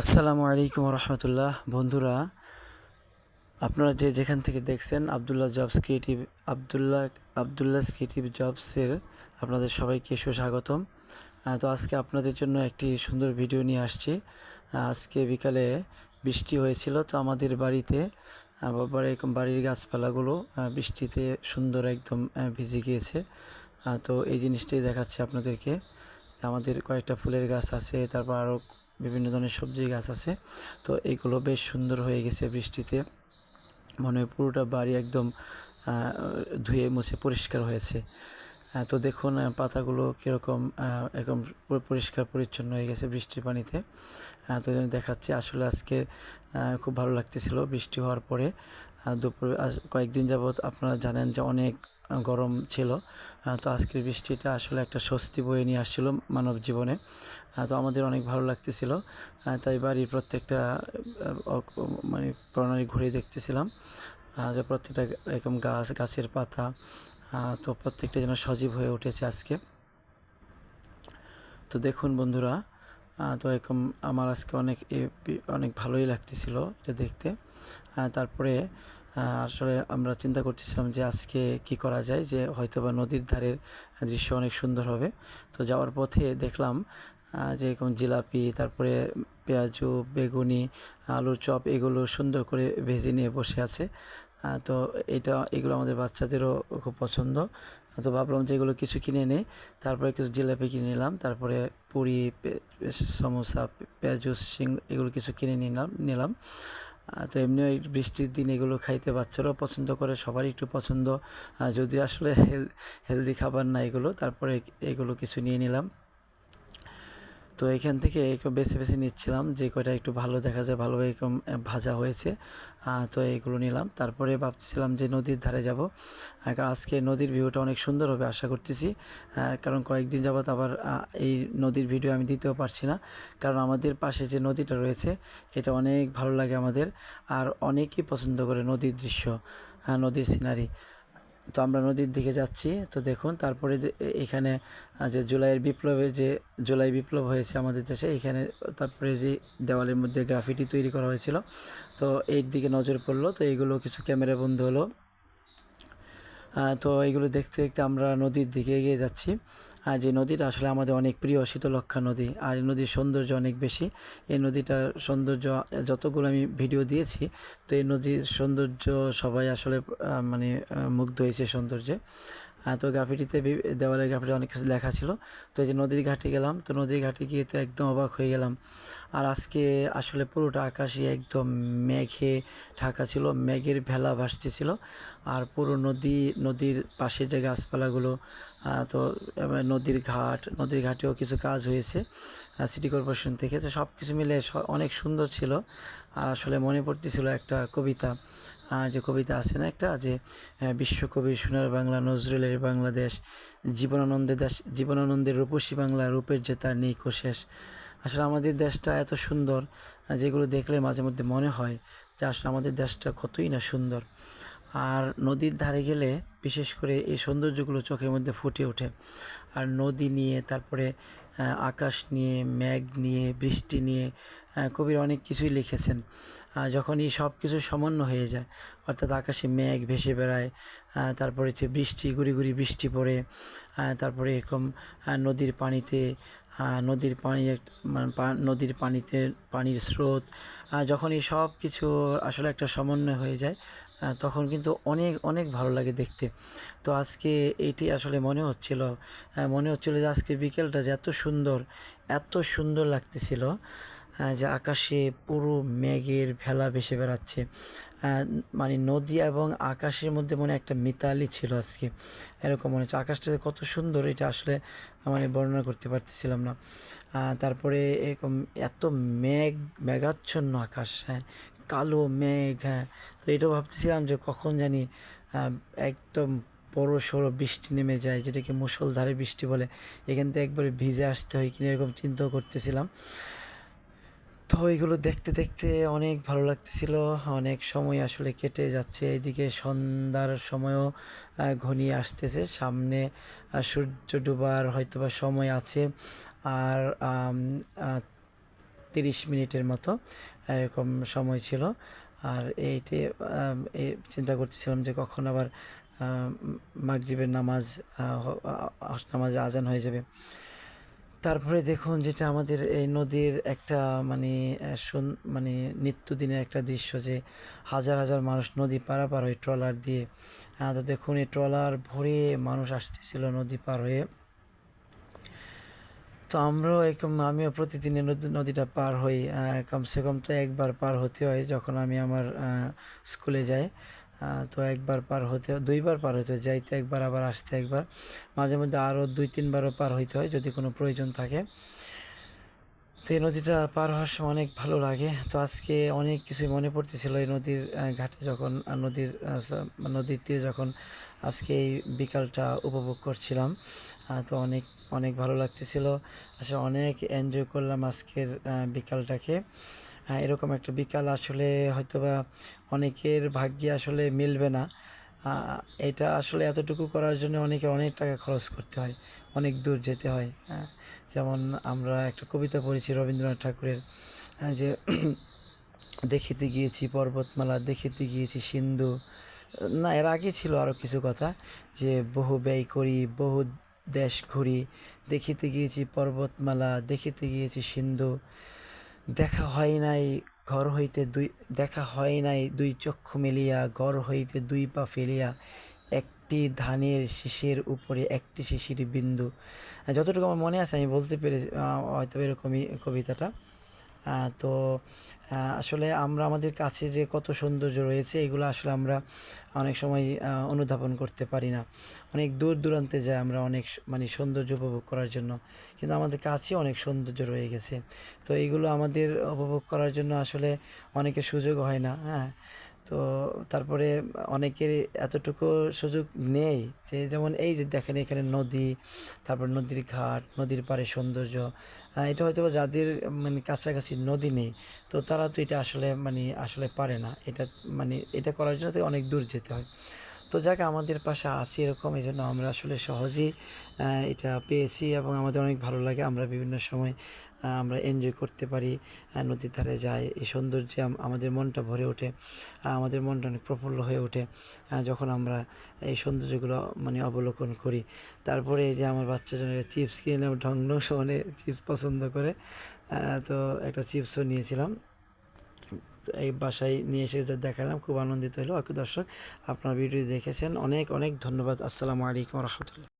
আসসালামু আলাইকুম রহমতুল্লাহ। বন্ধুরা, আপনারা যে যেখান থেকে দেখছেন Abdullah jobs creative, Abdullah Abdullah creative জবসের আপনাদের সবাইকে সুস্বাগতম। তো আজকে আপনাদের জন্য একটি সুন্দর ভিডিও নিয়ে আসছি। আজকে বিকালে বৃষ্টি হয়েছিল, তো আমাদের বাড়িতে এরকম বাড়ির গাছপালাগুলো বৃষ্টিতে সুন্দর একদম ভিজে গিয়েছে। তো এই জিনিসটাই দেখাচ্ছে আপনাদেরকে। আমাদের কয়েকটা ফুলের গাছ আছে, তারপর আরও বিভিন্ন ধরনের সবজি গাছ আছে। তো এইগুলো বেশ সুন্দর হয়ে গেছে বৃষ্টিতে। মনে হয় পুরোটা বাড়ি একদম ধুয়ে মুছে পরিষ্কার হয়েছে। তো দেখুন পাতাগুলো কীরকম একদম পরিষ্কার পরিচ্ছন্ন হয়ে গেছে বৃষ্টির পানিতে। তো জন্য দেখাচ্ছি, আসলে আজকে খুব ভালো লাগতেছিল বৃষ্টি হওয়ার পরে। দুপুরে কয়েকদিন যাবৎ আপনারা জানেন যে অনেক গরম ছিল। তো আজকের বৃষ্টিটা আসলে একটা স্বস্তি বয়ে নিয়ে আসছিল মানব জীবনে। তো আমাদের অনেক ভালো লাগতেছিল। তাই বাড়ির প্রত্যেকটা মানে প্রণালী ঘুরে দেখতেছিলাম। যে প্রত্যেকটা এরকম গাছ, গাছের পাতা তো প্রত্যেকটা যেন সজীব হয়ে উঠেছে আজকে। তো দেখুন বন্ধুরা তো এরকম আমার আজকে অনেক অনেক ভালোই লাগতেছিল এটা দেখতে। তারপরে আসলে আমরা চিন্তা করতেছিলাম যে আজকে কি করা যায়, যে হয়তোবা নদীর ধারের দৃশ্য অনেক সুন্দর হবে। তো যাওয়ার পথে দেখলাম যে এরকম জিলাপি, তারপরে পেঁয়াজু, বেগুনি, আলুর চপ এগুলো সুন্দর করে ভেজে নিয়ে বসে আছে। তো এটা, এগুলো আমাদের বাচ্চাদেরও খুব পছন্দ। তো ভাবলাম যে এগুলো কিছু কিনে নেই তারপরে কিছু জিলাপি কিনে নিলাম, তারপরে পুরি সমোসা, পেঁয়াজু সিং এগুলো কিছু কিনে নিলাম নিলাম। তো এমনি ওই বৃষ্টির দিন এগুলো খাইতে বাচ্চারাও পছন্দ করে, সবারই একটু পছন্দ। যদি আসলে হেলদি খাবার না এগুলো, তারপরে এগুলো কিছু নিয়ে নিলাম। তো এখান থেকে বেছে বেছে নিচ্ছিলাম। যে কয়টা একটু ভালো দেখা যায়, ভালো এরকম ভাজা হয়েছে তো এইগুলো নিলাম। তারপরে ভাবছিলাম যে নদীর ধারে যাব। কারণ আজকে নদীর ভিউটা অনেক সুন্দর হবে আশা করতেছি। কারণ কয়েকদিন যাবত আবার এই নদীর ভিডিও আমি দিতেও পারছি না। কারণ আমাদের পাশে যে নদীটা রয়েছে, এটা অনেক ভালো লাগে আমাদের। আর অনেকেই পছন্দ করে নদীর দৃশ্য নদীর সিনারি। তো আমরা নদীর দিকে যাচ্ছি। তো দেখুন, তারপরে এখানে যে জুলাইয়ের বিপ্লবে যে, জুলাই বিপ্লব হয়েছে আমাদের দেশে, এখানে তারপরে যে দেওয়ালের মধ্যে গ্রাফিটি তৈরি করা হয়েছিল। তো এর দিকে নজর পড়ল, তো এইগুলো কিছু ক্যামেরা বন্ধ হলো। তো এগুলো দেখতে দেখতে আমরা নদীর দিকে এগিয়ে যাচ্ছি। আর যে নদীটা আসলে আমাদের অনেক প্রিয় শীতলক্ষা নদী। আর এই নদীর সৌন্দর্য অনেক বেশি। এই নদীটার সৌন্দর্য, যতগুলো আমি ভিডিও দিয়েছি, তো এই নদীর সৌন্দর্য সবাই আসলে মানে মুগ্ধ হয়েছে সৌন্দর্যে। তো গ্রাফিটিতে দেওয়ালের গ্রাফিটি অনেক কিছু লেখা ছিল। তো এই যে নদীর ঘাটে গেলাম, তো নদীর ঘাটে গিয়ে তো একদম অবাক হয়ে গেলাম। আর আজকে আসলে পুরোটা আকাশই একদম মেঘে ঢাকা ছিল, মেঘের ভেলা ভাসতেছিল। আর পুরো নদী, নদীর পাশে যে গাছপালাগুলো তো নদীর ঘাট, নদীর ঘাটেও কিছু কাজ হয়েছে সিটি কর্পোরেশন থেকে। তো সব কিছু মিলে অনেক সুন্দর ছিল। আর আসলে মনে পড়তেছিল একটা কবিতা যে কবিতা আছে না একটা, যে বিশ্বকবি সোনার বাংলা নজরুলের বাংলাদেশ, জীবনানন্দের দেশ, জীবনানন্দের রূপসী বাংলা, রূপের যে তার নেই শেষ। আসলে আমাদের দেশটা এত সুন্দর যেগুলো দেখলে মাঝে মধ্যে মনে হয় যে আসলে আমাদের দেশটা কতই না সুন্দর। আর নদীর ধারে গেলে বিশেষ করে এই সৌন্দর্যগুলো চোখের মধ্যে ফুটে ওঠে। আর নদী নিয়ে, তারপরে আকাশ নিয়ে, মেঘ নিয়ে, বৃষ্টি নিয়ে কবির অনেক কিছুই লিখেছেন। যখন এই সব কিছু সমন্বয় হয়ে যায়, অর্থাৎ আকাশে মেঘ ভেসে বেড়ায় তারপরে হচ্ছে বৃষ্টি, গুড়ি গুড়ি বৃষ্টি পড়ে তারপরে এরকম নদীর পানিতে নদীর পানি মানে নদীর পানিতে, পানির স্রোত যখন এই সব কিছু আসলে একটা সমন্বয় হয়ে যায় তখন কিন্তু অনেক অনেক ভালো লাগে দেখতে। তো আজকে এইটি আসলে মনে হচ্ছিল মনে হচ্ছিল যে আজকে বিকেলটা যে এত সুন্দর এত সুন্দর লাগতেছিল যে আকাশে পুরো মেঘের ভেলা ভেসে বেড়াচ্ছে। মানে নদী এবং আকাশের মধ্যে মনে একটা মিতালি ছিল আজকে। এরকম মনে হচ্ছে। আকাশটা যে কত সুন্দর, এটা আসলে মানে বর্ণনা করতে পারতেছিলাম না। তারপরে এরকম এত মেঘ, মেঘাচ্ছন্ন আকাশ হ্যাঁ কালো মেঘ হ্যাঁ। তো এটাও ভাবতেছিলাম যে কখন জানি একদম বড় সড়ো বৃষ্টি নেমে যায়, যেটাকে মুষলধারে বৃষ্টি বলে। এখান থেকে একবারে ভিজে আসতে হয় কিনা এরকম চিন্তাও করতেছিলাম। তো এগুলো দেখতে দেখতে অনেক ভালো লাগতেছিল, অনেক সময় আসলে কেটে যাচ্ছে। এইদিকে সন্ধ্যার সময়ও ঘনিয়ে আসতেছে। সামনে সূর্য ডুবার হয়তোবা সময় আছে। আর তিরিশ মিনিটের মতো, এরকম সময় ছিল। আর এইটি এই চিন্তা করতেছিলাম যে কখন আবার মাগরিবের নামাজ নামাজে আজান হয়ে যাবে। তারপরে দেখুন যেটা আমাদের এই নদীর একটা মানে মানে নিত্যদিনের একটা দৃশ্য যে হাজার হাজার মানুষ নদী পারাপার হয় ট্রলার দিয়ে তো দেখুন এই ট্রলার ভরে মানুষ আসতেছিল নদী পার হয়ে। তো আমরাও একদম আমিও প্রতিদিনের নদী- নদীটা পার হই কমসে কম তো একবার পার হতে হয় যখন আমি আমার স্কুলে যাই। তো একবার পার হতে, দুইবার পার হতে হয়, যাইতে একবার, আবার আসতে একবার। মাঝে মধ্যে আরও দুই, তিনবারও পার হইতে হয় যদি কোনো প্রয়োজন থাকে। তো এই নদীটা পার হওয়ার সময় অনেক ভালো লাগে। তো আজকে অনেক কিছুই মনে পড়তেছিল এই নদীর ঘাটে যখন নদীর নদীর তীরে যখন আজকে এই বিকালটা উপভোগ করছিলাম। তো অনেক অনেক ভালো লাগতেছিল। আসলে অনেক এনজয় করলাম আজকের বিকালটাকে। এরকম একটা বিকাল আসলে হয়তোবা অনেকের ভাগ্যে আসলে মিলবে না। এটা আসলে এতটুকু করার জন্য অনেকের অনেক টাকা খরচ করতে হয়, অনেক দূর যেতে হয়। যেমন আমরা একটা কবিতা পড়েছি রবীন্দ্রনাথ ঠাকুরের যে দেখিতে গিয়েছি পর্বতমালা, দেখিতে গিয়েছি সিন্ধু। না, এর আগে ছিল আরও কিছু কথা যে বহু ব্যয় করি, বহু দেশ ঘুরি, দেখিতে গিয়েছি পর্বতমালা, দেখিতে গিয়েছি সিন্ধু। দেখা হয় নাই, ঘর হইতে দুই, দেখা হয় নাই দুই চক্ষু মেলিয়া, ঘর হইতে দুই পা ফেলিয়া, একটি ধানের শিশির উপরে একটি শিশির বিন্দু। যতটুকু আমার মনে আছে, আমি বলতে পেরেছি হয়তো এরকমই কবিতাটা। তো আসলে আমরা আমাদের কাছে যে কত সৌন্দর্য রয়েছে, এগুলো আসলে আমরা অনেক সময় অনুধাবন করতে পারি না। অনেক দূর দূরান্তে যাই আমরা অনেক মানে সৌন্দর্য উপভোগ করার জন্য। কিন্তু আমাদের কাছে অনেক সৌন্দর্য রয়ে গেছে। তো এইগুলো আমাদের উপভোগ করার জন্য আসলে অনেকে সুযোগ হয় না হ্যাঁ। তো তারপরে অনেকের এতটুকু সুযোগ নেই যে যেমন এই যে দেখেন এখানে নদী, তারপর নদীর ঘাট, নদীর পাড়ে সৌন্দর্য এটা হয়তো যাদের মানে কাছাকাছি নদী নেই, তো তারা তো এটা আসলে মানে আসলে পারে না। এটা মানে এটা করার জন্য অনেক দূর যেতে হয়। তো যাক, আমাদের পাশে আছে এরকম এই জন্য আমরা আসলে সহজেই এটা পেয়েছি এবং আমাদের অনেক ভালো লাগে। আমরা বিভিন্ন সময় আমরা এনজয় করতে পারি নদীর ধারে যাই, এই সৌন্দর্যে আমাদের মনটা ভরে ওঠে আমাদের মনটা অনেক প্রফুল্ল হয়ে ওঠে যখন আমরা এই সৌন্দর্যগুলো মানে অবলোকন করি। তারপরে যে আমার বাচ্চাজনের চিপস কিনে ঢং ঢং সমানে চিপস পছন্দ করে তো একটা চিপসও নিয়েছিলাম। এই বাসায় নিয়ে এসে যা দেখালাম, খুব আনন্দিত হলো। দর্শক, আপনারা ভিডিও দেখেছেন। অনেক অনেক ধন্যবাদ। আসসালামু আলাইকুম রহমতুল্লাহ।